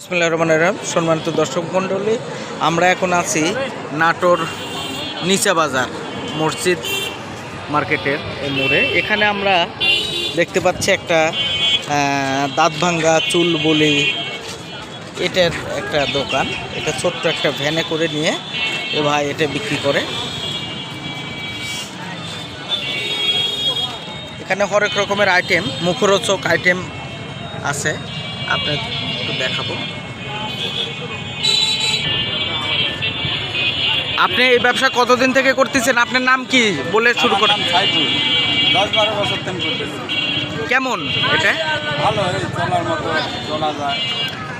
বিসমিল্লাহির রহমানির রহিম। সম্মানিত দর্শক মণ্ডলী, আমরা এখন আছি নাটোর নিচা বাজার মসজিদ মার্কেটের মোড়ে। এখানে আমরা দেখতে পাচ্ছি একটা দাঁত ভাঙ্গা চুল বলি এটার একটা দোকান। এটা ছোট্ট একটা ভ্যানে করে নিয়ে এ ভাই এটা বিক্রি করে। এখানে হরেক রকমের আইটেম মুখরোচক আইটেম আছে। আপনার একটু দেখাবো। আপনি এই ব্যবসা কতদিন থেকে করতেছেন? আপনার নাম কি? বলে শুরু করেন। দশ বারো বছর থেকে করতেছি। কেমন এটা? ভালো এই চলার মতো চলা যায়।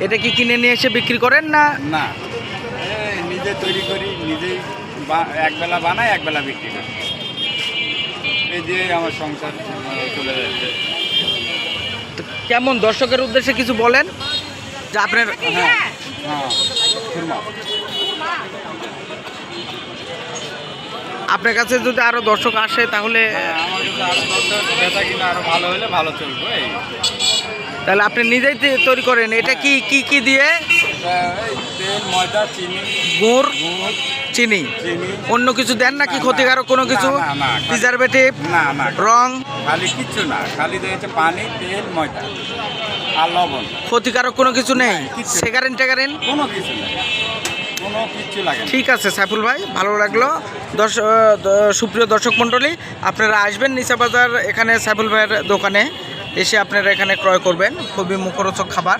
এটা কি কিনে নিয়ে এসে বিক্রি করেন না? না। নিজে তৈরি করি নিজেই একবেলা বানাই একবেলা বিক্রি করি। এই দিয়ে আমার সংসার চলে যাচ্ছে। কেমন? দর্শকের উদ্দেশ্যে কিছু বলেন। যে আপনার হ্যাঁ। হ্যাঁ? আপনার কাছে যদি আরও দর্শক আসে তাহলে হ্যাঁ, আমার কাছে আরও দরকার বেচা কিনা আরও ভালো হলে ভালো চলবে তাহলে আপনি নিজেই তৈরি করেন। এটা কি কি কি দিয়ে? তা এই তেল ময়দা চিনি। গুড় চিনি। চিনি। অন্য কিছু দেন নাকি ক্ষতিকারক কোনো কিছু? না, না, প্রিজারভেটিভ না না। রং? খালি কিছু না খালি দিয়েছে পানি তেল ময়দা। আর লবণ? ক্ষতিকারক কোনো কিছু নেই? সেগারেন কিচ্ছু না। সেকারেন টেকারেন কোনো কিছু নেই ঠিক আছে সাইফুল ভাই ভালো লাগল। দর্শ সুপ্রিয় দর্শক মণ্ডলী আপনারা আসবেন নিচা বাজার এখানে সাইফুল ভাইয়ের দোকানে। এসে আপনারা এখানে ক্রয় করবেন। খুবই মুখরোচক খাবার।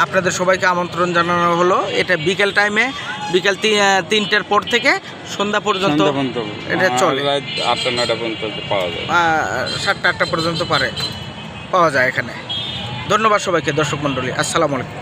আপনাদের সবাইকে আমন্ত্রণ জানানো হলো। এটা বিকেল টাইমে বিকেল তি- আহ, তিনটের পর থেকে সন্ধ্যা পর্যন্ত এটা চলে। আটটা নয়টা পর্যন্ত পাওয়া যায়। সাতটা আটটা পর্যন্ত পারে পাওয়া যায় এখানে। ধন্যবাদ সবাইকে দর্শক মণ্ডলী আসসালামু আলাইকুম।